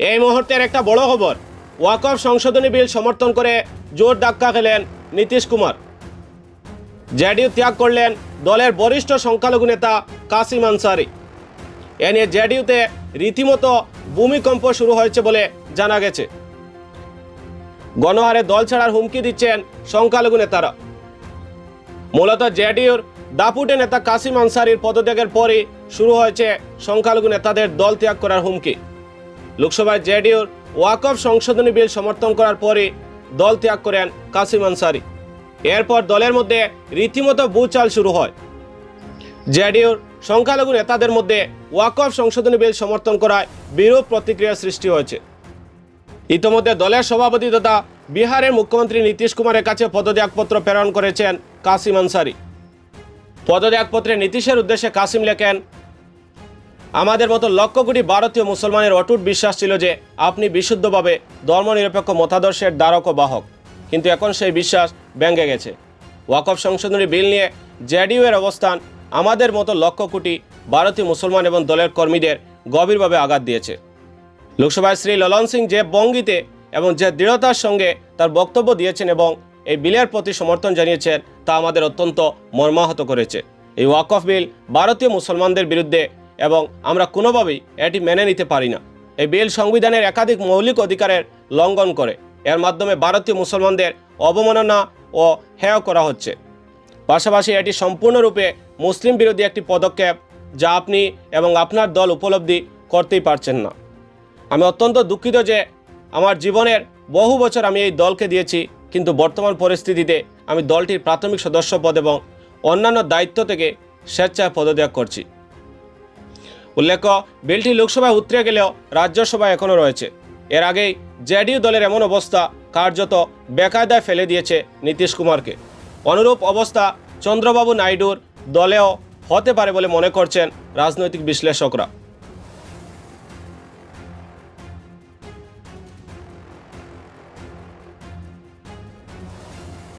এই মুহূর্তের একটা বড় খবর। ওয়াকফ সংশোধনী বিল সমর্থন করে জোর ধাক্কা খেলেন নীতিশ কুমার। জেডিউ ত্যাগ করলেন দলের বরিষ্ঠ সংখ্যালঘু নেতা কাসিম আনসারি। এ নিয়ে জেডিইউতে রীতিমতো ভূমিকম্প শুরু হয়েছে বলে জানা গেছে। গণহারে দল ছাড়ার হুমকি দিচ্ছেন সংখ্যালঘু নেতারা। মূলত জেডিউর দাপুটে নেতা কাসিম আনসারির পদত্যাগের পরই শুরু হয়েছে সংখ্যালঘু নেতাদের দল ত্যাগ করার হুমকি। লোকসভায় জেডিইউর ওয়াকফ সংশোধনী বিল সমর্থন করার পরই দল ত্যাগ করেন কাসিম আনসারি। এরপর দলের মধ্যে রীতিমতো বুচাল শুরু হয়। জেডিইউর সংখ্যালঘু নেতাদের মধ্যে ওয়াকফ সংশোধনী বিল সমর্থন করায় বিরূপ প্রতিক্রিয়া সৃষ্টি হয়েছে। ইতোমধ্যে দলের সভাপতি তথা বিহারের মুখ্যমন্ত্রী নীতিশ কুমারের কাছে পদত্যাগপত্র প্রেরণ করেছেন কাসিম আনসারি। পদত্যাগপত্রে নীতিশের উদ্দেশ্যে কাসিম লেখেন আমাদের মতো লক্ষ কোটি ভারতীয় মুসলমানের অটুট বিশ্বাস ছিল যে আপনি বিশুদ্ধভাবে ধর্মনিরপেক্ষ মতাদর্শের দ্বারক বাহক। কিন্তু এখন সেই বিশ্বাস ভেঙে গেছে। ওয়াকফ সংশোধনী বিল নিয়ে জেডিইউ এর অবস্থান আমাদের মতো লক্ষ কোটি ভারতীয় মুসলমান এবং দলের কর্মীদের গভীরভাবে আঘাত দিয়েছে। লোকসভায় শ্রী ললন সিং যে বঙ্গিতে এবং যে দৃঢ়তার সঙ্গে তার বক্তব্য দিয়েছেন এবং এই বিলের প্রতি সমর্থন জানিয়েছেন, তা আমাদের অত্যন্ত মর্মাহত করেছে। এই ওয়াকফ বিল ভারতীয় মুসলমানদের বিরুদ্ধে এবং আমরা কোনোভাবেই এটি মেনে নিতে পারি না। এই বিল সংবিধানের একাধিক মৌলিক অধিকারের লঙ্ঘন করে। এর মাধ্যমে ভারতীয় মুসলমানদের অবমাননা ও হেয় করা হচ্ছে। পাশাপাশি এটি সম্পূর্ণরূপে মুসলিম বিরোধী একটি পদক্ষেপ যা আপনি এবং আপনার দল উপলব্ধি করতেই পারছেন না। আমি অত্যন্ত দুঃখিত যে আমার জীবনের বহু বছর আমি এই দলকে দিয়েছি, কিন্তু বর্তমান পরিস্থিতিতে আমি দলটির প্রাথমিক সদস্য পদ এবং অন্যান্য দায়িত্ব থেকে স্বেচ্ছায় পদত্যাগ করছি। উল্লেখ্য, বিলটি লোকসভায় উতরে গেলেও রাজ্যসভায় এখনও রয়েছে। এর আগেই জেডিউ দলের এমন অবস্থা কার্যত বেকায়দায় ফেলে দিয়েছে নীতিশ কুমারকে। অনুরূপ অবস্থা চন্দ্রবাবু নাইডুর দলেও হতে পারে বলে মনে করছেন রাজনৈতিক বিশ্লেষকরা।